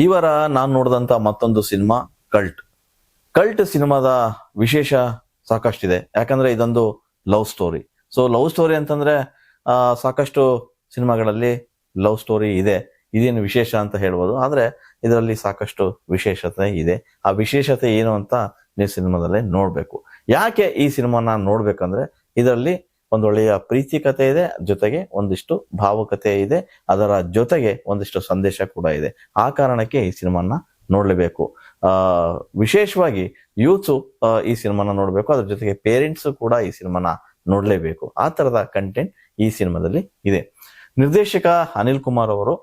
ಈ ವಾರ ನಾನು ನೋಡಿದಂತ ಮತ್ತೊಂದು ಸಿನಿಮಾ, ಕಲ್ಟ್. ಕಲ್ಟ್ ಸಿನಿಮಾದ ವಿಶೇಷ ಸಾಕಷ್ಟಿದೆ. ಯಾಕಂದ್ರೆ ಇದೊಂದು love story. So, love story ಅಂತಂದ್ರೆ ಸಾಕಷ್ಟು ಸಿನಿಮಾಗಳಲ್ಲಿ ಲವ್ ಸ್ಟೋರಿ ಇದೆ. ಇದೇನು ವಿಶೇಷ ಅಂತ ಹೇಳ್ಬೋದು. ಆದ್ರೆ, ಇದರಲ್ಲಿ ಸಾಕಷ್ಟು ವಿಶೇಷತೆ ಇದೆ. ಆ ವಿಶೇಷತೆ ಏನು ಅಂತ ನೀವು ಸಿನಿಮಾದಲ್ಲಿ ನೋಡ್ಬೇಕು. ಯಾಕೆ ಈ ಸಿನಿಮಾನ ನೋಡ್ಬೇಕಂದ್ರೆ, ಇದರಲ್ಲಿ ಒಂದೊಳ್ಳೆಯ ಪ್ರೀತಿ ಕಥೆ ಇದೆ, ಜೊತೆಗೆ ಒಂದಿಷ್ಟು ಭಾವುಕತೆ ಇದೆ, ಅದರ ಜೊತೆಗೆ ಒಂದಿಷ್ಟು ಸಂದೇಶ ಕೂಡ ಇದೆ. ಆ ಕಾರಣಕ್ಕೆ ಈ ಸಿನಿಮಾನ ನೋಡ್ಲೇಬೇಕು. ಆ, ವಿಶೇಷವಾಗಿ ಯೂತ್ಸು ಈ ಸಿನಿಮಾನ ನೋಡ್ಬೇಕು, ಅದ್ರ ಜೊತೆಗೆ ಪೇರೆಂಟ್ಸ್ ಕೂಡ ಈ ಸಿನಿಮಾನ ನೋಡ್ಲೇಬೇಕು. ಆ ತರದ ಕಂಟೆಂಟ್ ಈ ಸಿನಿಮಾದಲ್ಲಿ ಇದೆ. ನಿರ್ದೇಶಕ ಅನಿಲ್ ಕುಮಾರ್ ಅವರು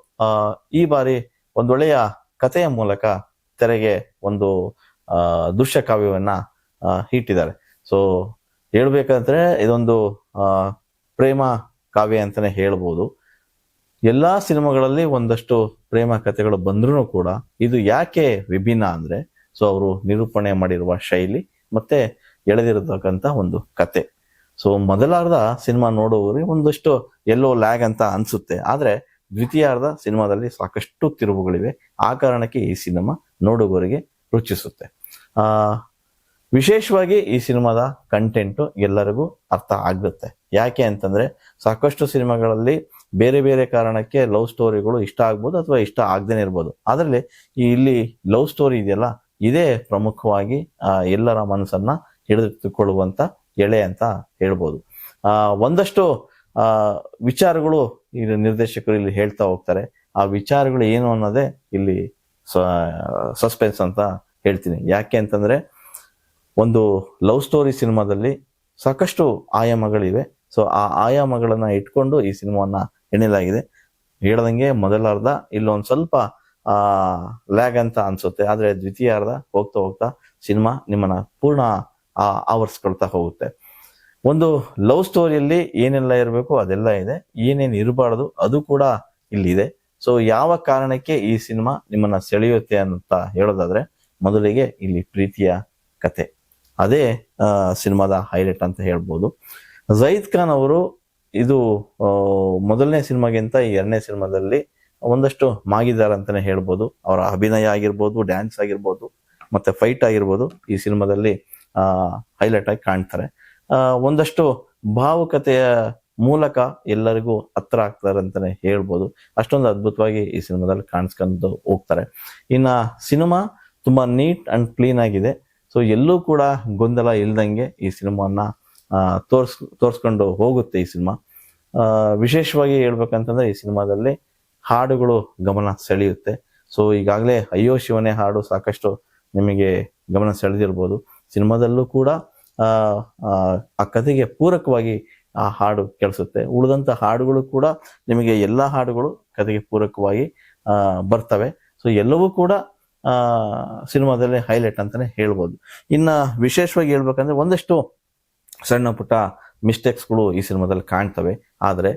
ಈ ಬಾರಿ ಒಂದೊಳ್ಳೆಯ ಕಥೆಯ ಮೂಲಕ ತೆರೆಗೆ ಒಂದು ದೃಶ್ಯ ಕಾವ್ಯವನ್ನ ಇಟ್ಟಿದ್ದಾರೆ. ಸೊ ಹೇಳ್ಬೇಕಂದ್ರೆ ಇದೊಂದು ಪ್ರೇಮ ಕಾವ್ಯ ಅಂತಾನೆ ಹೇಳ್ಬೋದು. ಎಲ್ಲಾ ಸಿನಿಮಾಗಳಲ್ಲಿ ಒಂದಷ್ಟು ಪ್ರೇಮ ಕಥೆಗಳು ಬಂದ್ರೂ ಕೂಡ ಇದು ಯಾಕೆ ವಿಭಿನ್ನ ಅಂದ್ರೆ, ಸೊ ಅವರು ನಿರೂಪಣೆ ಮಾಡಿರುವ ಶೈಲಿ ಮತ್ತೆ ಎಳೆದಿರತಕ್ಕಂತ ಒಂದು ಕತೆ. ಸೊ ಮೊದಲಾರ್ಧ ಸಿನಿಮಾ ನೋಡುವವರಿಗೆ ಒಂದಷ್ಟು ಎಲ್ಲೋ ಲ್ಯಾಗ್ ಅಂತ ಅನ್ಸುತ್ತೆ. ಆದ್ರೆ ದ್ವಿತೀಯಾರ್ಧ ಸಿನಿಮಾದಲ್ಲಿ ಸಾಕಷ್ಟು ತಿರುವುಗಳಿವೆ. ಆ ಕಾರಣಕ್ಕೆ ಈ ಸಿನಿಮಾ ನೋಡುವವರಿಗೆ ರುಚಿಸುತ್ತೆ. ಆ ವಿಶೇಷವಾಗಿ ಈ ಸಿನಿಮಾದ ಕಂಟೆಂಟು ಎಲ್ಲರಿಗೂ ಅರ್ಥ ಆಗುತ್ತೆ ಯಾಕೆ ಅಂತಂದ್ರೆ ಸಾಕಷ್ಟು ಸಿನಿಮಾಗಳಲ್ಲಿ ಬೇರೆ ಬೇರೆ ಕಾರಣಕ್ಕೆ ಲವ್ ಸ್ಟೋರಿಗಳು ಇಷ್ಟ ಆಗ್ಬೋದು ಅಥವಾ ಇಷ್ಟ ಆಗದೇನೆ ಇರ್ಬೋದು. ಅದರಲ್ಲಿ ಇಲ್ಲಿ ಲವ್ ಸ್ಟೋರಿ ಇದೆಯಲ್ಲ, ಇದೇ ಪ್ರಮುಖವಾಗಿ ಎಲ್ಲರ ಮನಸ್ಸನ್ನ ಹಿಡಿದಿಟ್ಟುಕೊಳ್ಳುವಂತ ಎಳೆ ಅಂತ ಹೇಳ್ಬೋದು. ಒಂದಷ್ಟು ವಿಚಾರಗಳು ಇಲ್ಲಿ ನಿರ್ದೇಶಕರು ಇಲ್ಲಿ ಹೇಳ್ತಾ ಹೋಗ್ತಾರೆ. ಆ ವಿಚಾರಗಳು ಏನು ಅನ್ನೋದೇ ಇಲ್ಲಿ ಸಸ್ಪೆನ್ಸ್ ಅಂತ ಹೇಳ್ತೀನಿ. ಯಾಕೆ ಅಂತಂದ್ರೆ ಒಂದು ಲವ್ ಸ್ಟೋರಿ ಸಿನಿಮಾದಲ್ಲಿ ಸಾಕಷ್ಟು ಆಯಾಮಗಳಿವೆ. ಸೊ ಆ ಆಯಾಮಗಳನ್ನ ಇಟ್ಕೊಂಡು ಈ ಸಿನಿಮಾವನ್ನ ಎಣಿಲಾಗಿದೆ. ಹೇಳ್ದಂಗೆ ಮೊದಲಾರ್ಧ ಇಲ್ಲೊಂದು ಸ್ವಲ್ಪ, ಆ ಲ್ಯಾಗ್ ಅಂತ ಅನ್ಸುತ್ತೆ. ಆದ್ರೆ ದ್ವಿತೀಯಾರ್ಧ ಹೋಗ್ತಾ ಹೋಗ್ತಾ ಸಿನಿಮಾ ನಿಮ್ಮನ್ನ ಪೂರ್ಣ, ಆ, ಆವರಿಸ್ಕೊಳ್ತಾ ಹೋಗುತ್ತೆ. ಒಂದು ಲವ್ ಸ್ಟೋರಿಯಲ್ಲಿ ಏನೆಲ್ಲ ಇರಬೇಕು ಅದೆಲ್ಲ ಇದೆ. ಏನೇನು ಇರಬಾರ್ದು ಅದು ಕೂಡ ಇಲ್ಲಿದೆ. ಸೊ ಯಾವ ಕಾರಣಕ್ಕೆ ಈ ಸಿನಿಮಾ ನಿಮ್ಮನ್ನ ಸೆಳೆಯುತ್ತೆ ಅಂತ ಹೇಳೋದಾದ್ರೆ ಮೊದಲಿಗೆ ಇಲ್ಲಿ ಪ್ರೀತಿಯ ಕತೆ. ಅದೇ ಸಿನಿಮಾದ ಹೈಲೈಟ್ ಅಂತ ಹೇಳ್ಬೋದು. ಜೈದ್ ಖಾನ್ ಅವರು ಇದು ಮೊದಲನೇ ಸಿನಿಮಾಗಿಂತ ಈ ಎರಡನೇ ಸಿನಿಮಾದಲ್ಲಿ ಒಂದಷ್ಟು ಮಾಗಿದ್ದಾರೆ ಅಂತಾನೆ ಹೇಳ್ಬೋದು. ಅವರ ಅಭಿನಯ ಆಗಿರ್ಬೋದು, ಡ್ಯಾನ್ಸ್ ಆಗಿರ್ಬೋದು, ಮತ್ತೆ ಫೈಟ್ ಆಗಿರ್ಬೋದು ಈ ಸಿನಿಮಾದಲ್ಲಿ ಹೈಲೈಟ್ ಆಗಿ ಕಾಣ್ತಾರೆ. ಒಂದಷ್ಟು ಭಾವುಕತೆಯ ಮೂಲಕ ಎಲ್ಲರಿಗೂ ಹತ್ರ ಆಗ್ತಾರೆ ಅಂತಾನೆ ಹೇಳ್ಬೋದು. ಅಷ್ಟೊಂದು ಅದ್ಭುತವಾಗಿ ಈ ಸಿನಿಮಾದಲ್ಲಿ ಕಾಣಿಸ್ಕೊಂಡು ಹೋಗ್ತಾರೆ. ಇನ್ನ ಸಿನಿಮಾ ತುಂಬಾ ನೀಟ್ ಅಂಡ್ ಕ್ಲೀನ್ ಆಗಿದೆ. ಸೊ ಎಲ್ಲೂ ಕೂಡ ಗೊಂದಲ ಇಲ್ದಂಗೆ ಈ ಸಿನಿಮಾನ ತೋರ್ಸ್, ತೋರ್ಸ್ಕೊಂಡು ಹೋಗುತ್ತೆ ಈ ಸಿನಿಮಾ. ವಿಶೇಷವಾಗಿ ಹೇಳ್ಬೇಕಂತಂದ್ರೆ ಈ ಸಿನಿಮಾದಲ್ಲಿ ಹಾಡುಗಳು ಗಮನ ಸೆಳೆಯುತ್ತೆ. ಸೊ ಈಗಾಗಲೇ ಅಯ್ಯೋ ಶಿವನೇ ಹಾಡು ಸಾಕಷ್ಟು ನಿಮಗೆ ಗಮನ ಸೆಳೆದಿರ್ಬೋದು. ಸಿನಿಮಾದಲ್ಲೂ ಕೂಡ, ಆ ಕಥೆಗೆ ಪೂರಕವಾಗಿ ಆ ಹಾಡು ಕೇಳಿಸುತ್ತೆ. ಉಳಿದಂಥ ಹಾಡುಗಳು ಕೂಡ ನಿಮಗೆ ಎಲ್ಲ ಹಾಡುಗಳು ಕಥೆಗೆ ಪೂರಕವಾಗಿ ಬರ್ತವೆ. ಸೊ ಎಲ್ಲವೂ ಕೂಡ ಸಿನಿಮಾದಲ್ಲಿ ಹೈಲೈಟ್ ಅಂತಾನೆ ಹೇಳ್ಬೋದು. ಇನ್ನ ವಿಶೇಷವಾಗಿ ಹೇಳ್ಬೇಕಂದ್ರೆ ಒಂದಷ್ಟು ಸಣ್ಣ ಪುಟ್ಟ ಮಿಸ್ಟೇಕ್ಸ್ಗಳು ಈ ಸಿನಿಮಾದಲ್ಲಿ ಕಾಣ್ತವೆ. ಆದರೆ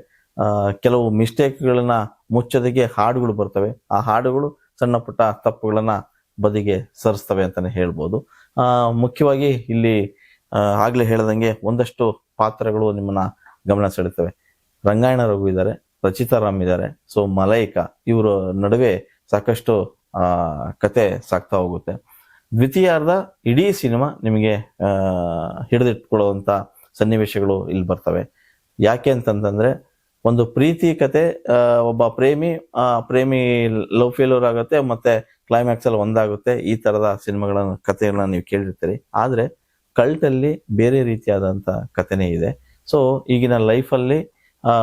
ಕೆಲವು ಮಿಸ್ಟೇಕ್ಗಳನ್ನ ಮುಚ್ಚೋದಕ್ಕೆ ಹಾಡುಗಳು ಬರ್ತವೆ. ಆ ಹಾಡುಗಳು ಸಣ್ಣ ಪುಟ್ಟ ತಪ್ಪುಗಳನ್ನ ಬದಿಗೆ ಸರಿಸ್ತವೆ ಅಂತಾನೆ ಹೇಳ್ಬೋದು. ಮುಖ್ಯವಾಗಿ ಇಲ್ಲಿ ಆಗ್ಲೇ ಹೇಳ್ದಂಗೆ ಒಂದಷ್ಟು ಪಾತ್ರಗಳು ನಿಮ್ಮನ್ನ ಗಮನ ಸೆಳೆತವೆ. ರಂಗಾಯಣ ರಘು ಇದ್ದಾರೆ, ರಚಿತಾ ರಾಮ್ ಇದ್ದಾರೆ ಸೊ ಮಲೈಕಾ ಇವರ ನಡುವೆ ಸಾಕಷ್ಟು ಆ, ಕತೆ ಸಾಕ್ತಾ ಹೋಗುತ್ತೆ. ದ್ವಿತೀಯಾರ್ಧ ಇಡೀ ಸಿನಿಮಾ ನಿಮಗೆ ಹಿಡಿದಿಟ್ಕೊಳ್ಳುವಂತ ಸನ್ನಿವೇಶಗಳು ಇಲ್ಲಿ ಬರ್ತವೆ. ಯಾಕೆ ಅಂತಂತಂದ್ರೆ, ಒಂದು ಪ್ರೀತಿ ಕತೆ ಒಬ್ಬ ಪ್ರೇಮಿ, ಆ, ಪ್ರೇಮಿ ಲವ್ ಫೇಲ್ಯೂರ್ ಆಗುತ್ತೆ, ಮತ್ತೆ ಕ್ಲೈಮ್ಯಾಕ್ಸ್ ಅಲ್ಲಿ ಒಂದಾಗುತ್ತೆ. ಈ ತರದ ಸಿನಿಮಾಗಳನ್ನ, ಕಥೆಗಳನ್ನ ನೀವು ಕೇಳಿರ್ತೀರಿ. ಆದ್ರೆ ಕಲ್ಟಲ್ಲಿ ಬೇರೆ ರೀತಿಯಾದಂತ ಕಥೆನೇ ಇದೆ. ಸೊ ಈಗಿನ ಲೈಫಲ್ಲಿ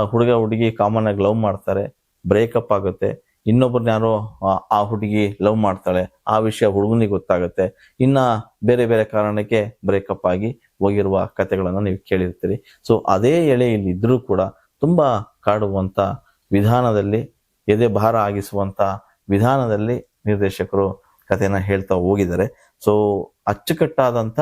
ಹುಡುಗ ಹುಡುಗಿ ಕಾಮನ್ ಆಗಿ ಲವ್ ಮಾಡ್ತಾರೆ. ಬ್ರೇಕಪ್ ಆಗುತ್ತೆ. ಇನ್ನೊಬ್ಬರನ್ನ ಯಾರೋ, ಆ- ಹುಡುಗಿ ಲವ್ ಮಾಡ್ತಾಳೆ, ಆ ವಿಷಯ ಹುಡುಗನಿಗೆ ಗೊತ್ತಾಗುತ್ತೆ. ಇನ್ನ ಬೇರೆ ಬೇರೆ ಕಾರಣಕ್ಕೆ ಬ್ರೇಕಪ್ ಆಗಿ ಹೋಗಿರುವ ಕಥೆಗಳನ್ನು ನೀವು ಕೇಳಿರ್ತೀರಿ. ಸೊ ಅದೇ ಎಳೆಯಲ್ಲಿ ಇದ್ರೂ ಕೂಡ ತುಂಬಾ ಕಾಡುವಂತ ವಿಧಾನದಲ್ಲಿ, ಎದೆ ಭಾರ ಆಗಿಸುವಂತ ವಿಧಾನದಲ್ಲಿ ನಿರ್ದೇಶಕರು ಕಥೆನ ಹೇಳ್ತಾ ಹೋಗಿದ್ದಾರೆ. ಸೊ ಅಚ್ಚುಕಟ್ಟಾದಂತ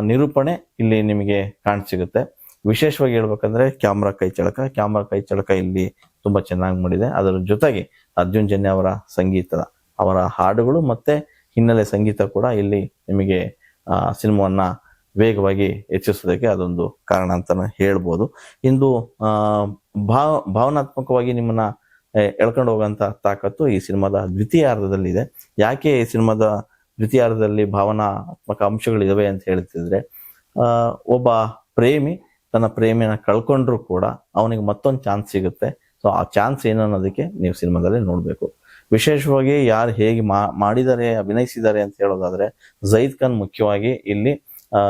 ನಿರೂಪಣೆ ಇಲ್ಲಿ ನಿಮಗೆ ಕಾಣ್ಸಿಗುತ್ತೆ. ವಿಶೇಷವಾಗಿ ಹೇಳ್ಬೇಕಂದ್ರೆ ಕ್ಯಾಮ್ರಾ ಕೈ ಚಳಕ. ಕ್ಯಾಮ್ರಾ ಕೈ ಚಳಕ ಇಲ್ಲಿ ತುಂಬಾ ಚೆನ್ನಾಗಿ ಮಾಡಿದೆ. ಅದರ ಜೊತೆಗೆ ಅರ್ಜುನ್ ಜನ್ಯ ಅವರ ಸಂಗೀತದ ಅವರ ಹಾಡುಗಳು ಮತ್ತೆ ಹಿನ್ನೆಲೆ ಸಂಗೀತ ಕೂಡ ಇಲ್ಲಿ ನಿಮಗೆ ಸಿನಿಮಾವನ್ನ ವೇಗವಾಗಿ ಹೆಚ್ಚಿಸೋದಕ್ಕೆ ಅದೊಂದು ಕಾರಣ ಅಂತ ಹೇಳ್ಬೋದು. ಇಂದು ಭಾವ, ಭಾವನಾತ್ಮಕವಾಗಿ ನಿಮ್ಮನ್ನ ಎಳ್ಕೊಂಡು ಹೋಗೋಂಥ ತಾಕತ್ತು ಈ ಸಿನಿಮಾದ ದ್ವಿತೀಯಾರ್ಧದಲ್ಲಿ ಇದೆ. ಯಾಕೆ ಈ ಸಿನಿಮಾದ ದ್ವಿತೀಯಾರ್ಧದಲ್ಲಿ ಭಾವನಾತ್ಮಕ ಅಂಶಗಳಿದಾವೆ ಅಂತ ಹೇಳ್ತಿದ್ರೆ ಒಬ್ಬ ಪ್ರೇಮಿ ತನ್ನ ಪ್ರೇಮಿನ ಕಳ್ಕೊಂಡ್ರು ಕೂಡ ಅವನಿಗೆ ಮತ್ತೊಂದು ಚಾನ್ಸ್ ಸಿಗುತ್ತೆ. ಸೊ ಆ ಚಾನ್ಸ್ ಏನು ಅನ್ನೋದಕ್ಕೆ ನೀವು ಸಿನಿಮಾದಲ್ಲಿ ನೋಡಬೇಕು. ವಿಶೇಷವಾಗಿ ಯಾರು ಹೇಗೆ ಮಾಡಿದ್ದಾರೆ ಅಭಿನಯಿಸಿದ್ದಾರೆ ಅಂತ ಹೇಳೋದಾದ್ರೆ ಜೈದ್ ಖಾನ್ ಮುಖ್ಯವಾಗಿ ಇಲ್ಲಿ ಆ,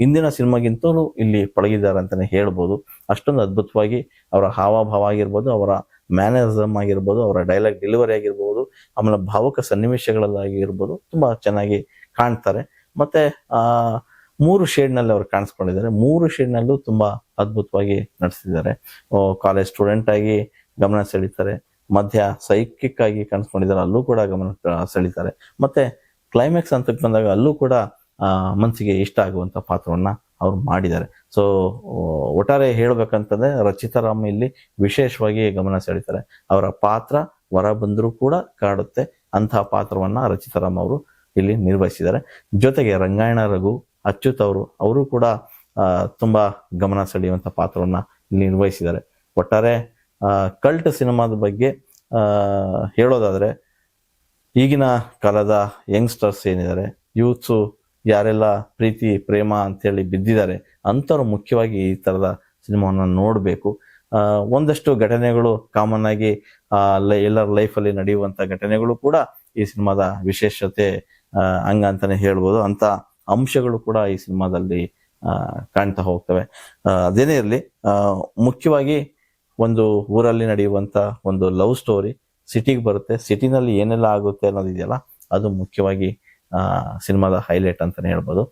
ಹಿಂದಿನ ಸಿನಿಮಾಗಿಂತಲೂ ಇಲ್ಲಿ ಪಳಗಿದ್ದಾರೆ ಅಂತಾನೆ ಹೇಳ್ಬೋದು. ಅಷ್ಟೊಂದು ಅದ್ಭುತವಾಗಿ ಅವರ ಹಾವಭಾವ ಆಗಿರ್ಬೋದು ಅವರ ಮ್ಯಾನರಿಸಮ್ ಆಗಿರ್ಬೋದು ಅವರ ಡೈಲಾಗ್ ಡೆಲಿವರಿ ಆಗಿರ್ಬೋದು ಆಮೇಲೆ ಭಾವುಕ ಸನ್ನಿವೇಶಗಳಲ್ಲಾಗಿರ್ಬೋದು ತುಂಬ ಚೆನ್ನಾಗಿ ಕಾಣ್ತಾರೆ. ಮತ್ತೆ ಮೂರು ಶೇಡ್ನಲ್ಲಿ ಅವ್ರು ಕಾಣಿಸ್ಕೊಂಡಿದ್ದಾರೆ. ಮೂರು ಶೇಡ್ನಲ್ಲೂ ತುಂಬಾ ಅದ್ಭುತವಾಗಿ ನಡೆಸಿದ್ದಾರೆ ಕಾಲೇಜ್ ಸ್ಟೂಡೆಂಟ್ ಆಗಿ ಗಮನ ಸೆಳೀತಾರೆ. ಮಧ್ಯ ಸೈಕಿಕ್ ಆಗಿ ಕಾಣಿಸ್ಕೊಂಡಿದ್ದಾರೆ. ಅಲ್ಲೂ ಕೂಡ ಗಮನ ಸೆಳೀತಾರೆ. ಮತ್ತೆ ಕ್ಲೈಮ್ಯಾಕ್ಸ್ ಅಂತ ಬಂದಾಗ ಅಲ್ಲೂ ಕೂಡ ಮನಸ್ಸಿಗೆ ಇಷ್ಟ ಆಗುವಂತ ಪಾತ್ರವನ್ನ ಅವ್ರು ಮಾಡಿದ್ದಾರೆ. ಸೊ ಒಟ್ಟಾರೆ ಹೇಳ್ಬೇಕಂತಂದ್ರೆ ರಚಿತಾರಾಮ್ ಇಲ್ಲಿ ವಿಶೇಷವಾಗಿ ಗಮನ ಸೆಳೀತಾರೆ. ಅವರ ಪಾತ್ರ ಹೊರ ಬಂದರೂ ಕೂಡ ಕಾಡುತ್ತೆ. ಅಂತಹ ಪಾತ್ರವನ್ನ ರಚಿತಾರಾಮ್ ಅವರು ಇಲ್ಲಿ ನಿರ್ವಹಿಸಿದ್ದಾರೆ. ಜೊತೆಗೆ ರಂಗಾಯಣ ರಘು ಅಚ್ಯುತ್ ಅವರು ಅವರು ಕೂಡ ತುಂಬ ಗಮನ ಸೆಳೆಯುವಂತ ಪಾತ್ರವನ್ನ ಇಲ್ಲಿ ನಿರ್ವಹಿಸಿದ್ದಾರೆ. ಒಟ್ಟಾರೆ ಕಲ್ಟ್ ಸಿನಿಮಾದ ಬಗ್ಗೆ ಹೇಳೋದಾದರೆ, ಈಗಿನ ಕಾಲದ ಯಂಗ್ಸ್ಟರ್ಸ್ ಏನಿದ್ದಾರೆ, ಯೂತ್ಸು ಯಾರೆಲ್ಲ ಪ್ರೀತಿ, ಪ್ರೇಮ ಅಂತೇಳಿ ಬಿದ್ದಿದ್ದಾರೆ, ಅಂಥವ್ರು ಮುಖ್ಯವಾಗಿ ಈ ಥರದ ಸಿನಿಮಾವನ್ನು ನೋಡಬೇಕು. ಒಂದಷ್ಟು ಘಟನೆಗಳು ಕಾಮನ್ ಆಗಿ ಎಲ್ಲರ ಲೈಫಲ್ಲಿ ನಡೆಯುವಂಥ ಘಟನೆಗಳು ಕೂಡ ಈ ಸಿನಿಮಾದ ವಿಶೇಷತೆ ಅಂಗ ಅಂತಲೇ ಹೇಳ್ಬೋದು. ಅಂತ ಅಂಶಗಳು ಕೂಡ ಈ ಸಿನಿಮಾದಲ್ಲಿ ಕಾಣ್ತಾ ಹೋಗ್ತವೆ. ಅದೇನೇ ಇರಲಿ ಮುಖ್ಯವಾಗಿ ಒಂದು ಊರಲ್ಲಿ ನಡೆಯುವಂತ ಒಂದು ಲವ್ ಸ್ಟೋರಿ ಸಿಟಿಗೆ ಬರುತ್ತೆ. ಸಿಟಿನಲ್ಲಿ ಏನೆಲ್ಲ ಆಗುತ್ತೆ ಅನ್ನೋದಿದೆಯಲ್ಲ ಅದು ಮುಖ್ಯವಾಗಿ ಸಿನಿಮಾದ ಹೈಲೈಟ್ ಅಂತಾನೆ ಹೇಳ್ಬೋದು.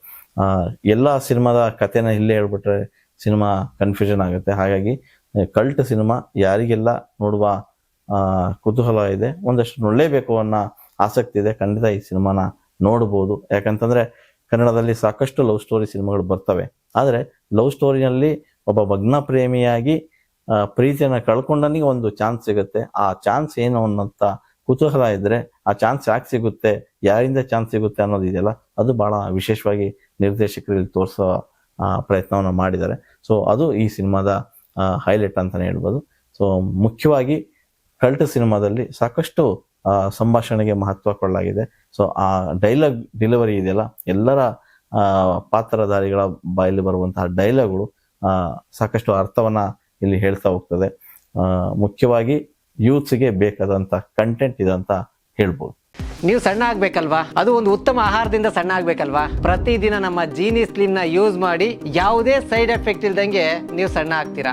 ಎಲ್ಲ ಸಿನಿಮಾದ ಕಥೆನ ಇಲ್ಲೇ ಹೇಳ್ಬಿಟ್ರೆ ಸಿನಿಮಾ ಕನ್ಫ್ಯೂಷನ್ ಆಗುತ್ತೆ. ಹಾಗಾಗಿ, ಕಲ್ಟ್ ಸಿನಿಮಾ ಯಾರಿಗೆಲ್ಲ ನೋಡುವ ಕುತೂಹಲ ಇದೆ, ಒಂದಷ್ಟು ನೋಡಲೇಬೇಕು ಅನ್ನೋ ಆಸಕ್ತಿ ಇದೆ, ಖಂಡಿತ ಈ ಸಿನಿಮಾನ ನೋಡ್ಬೋದು. ಯಾಕಂತಂದ್ರೆ ಕನ್ನಡದಲ್ಲಿ ಸಾಕಷ್ಟು ಲವ್ ಸ್ಟೋರಿ ಸಿನಿಮಾಗಳು ಬರ್ತವೆ. ಆದರೆ ಲವ್ ಸ್ಟೋರಿನಲ್ಲಿ ಒಬ್ಬ ಭಗ್ನ ಪ್ರೇಮಿಯಾಗಿ ಪ್ರೀತಿಯನ್ನು ಕಳ್ಕೊಂಡನಿಗೆ ಒಂದು ಚಾನ್ಸ್ ಸಿಗುತ್ತೆ. ಆ ಚಾನ್ಸ್ ಏನು ಅನ್ನೋಂಥ ಕುತೂಹಲ ಇದ್ದರೆ ಆ ಚಾನ್ಸ್ ಯಾಕೆ ಸಿಗುತ್ತೆ, ಯಾರಿಂದ ಚಾನ್ಸ್ ಸಿಗುತ್ತೆ ಅನ್ನೋದಿದೆಯಲ್ಲ ಅದು ಭಾಳ ವಿಶೇಷವಾಗಿ ನಿರ್ದೇಶಕರು ಇಲ್ಲಿ ತೋರಿಸೋ ಪ್ರಯತ್ನವನ್ನ ಮಾಡಿದ್ದಾರೆ. ಸೊ ಅದು ಈ ಸಿನಿಮಾದ ಹೈಲೈಟ್ ಅಂತಲೇ ಹೇಳ್ಬೋದು. ಸೊ ಮುಖ್ಯವಾಗಿ ಕಲ್ಟ್ ಸಿನಿಮಾದಲ್ಲಿ ಸಾಕಷ್ಟು ಸಂಭಾಷಣೆಗೆ ಮಹತ್ವ ಕೊಡಲಾಗಿದೆ. ಸೊ ಆ ಡೈಲಾಗ್ ಡೆಲಿವರಿ ಇದೆಯಲ್ಲ, ಎಲ್ಲರ ಪಾತ್ರಧಾರಿಗಳ ಬಾಯಲ್ಲಿ ಬರುವಂತಹ ಡೈಲಾಗ್ಗಳು ಸಾಕಷ್ಟು ಅರ್ಥವನ್ನ ಇಲ್ಲಿ ಹೇಳ್ತಾ ಹೋಗ್ತದೆ. ಮುಖ್ಯವಾಗಿ ಯೂತ್ಸ್ಗೆ ಬೇಕಾದಂತ ಕಂಟೆಂಟ್ ಇದೆ ಅಂತ ಹೇಳ್ಬೋದು. ನೀವು ಸಣ್ಣ ಆಗ್ಬೇಕಲ್ವಾ? ಅದು ಒಂದು ಉತ್ತಮ ಆಹಾರದಿಂದ ಸಣ್ಣ ಆಗ್ಬೇಕಲ್ವಾ? ಪ್ರತಿದಿನ ನಮ್ಮ ಜೀನಿ ಸ್ಲಿಮ್ನ ಯೂಸ್ ಮಾಡಿ ಯಾವುದೇ ಸೈಡ್ ಎಫೆಕ್ಟ್ ಇಲ್ದಂಗೆ ನೀವು ಸಣ್ಣ ಆಗ್ತೀರಾ?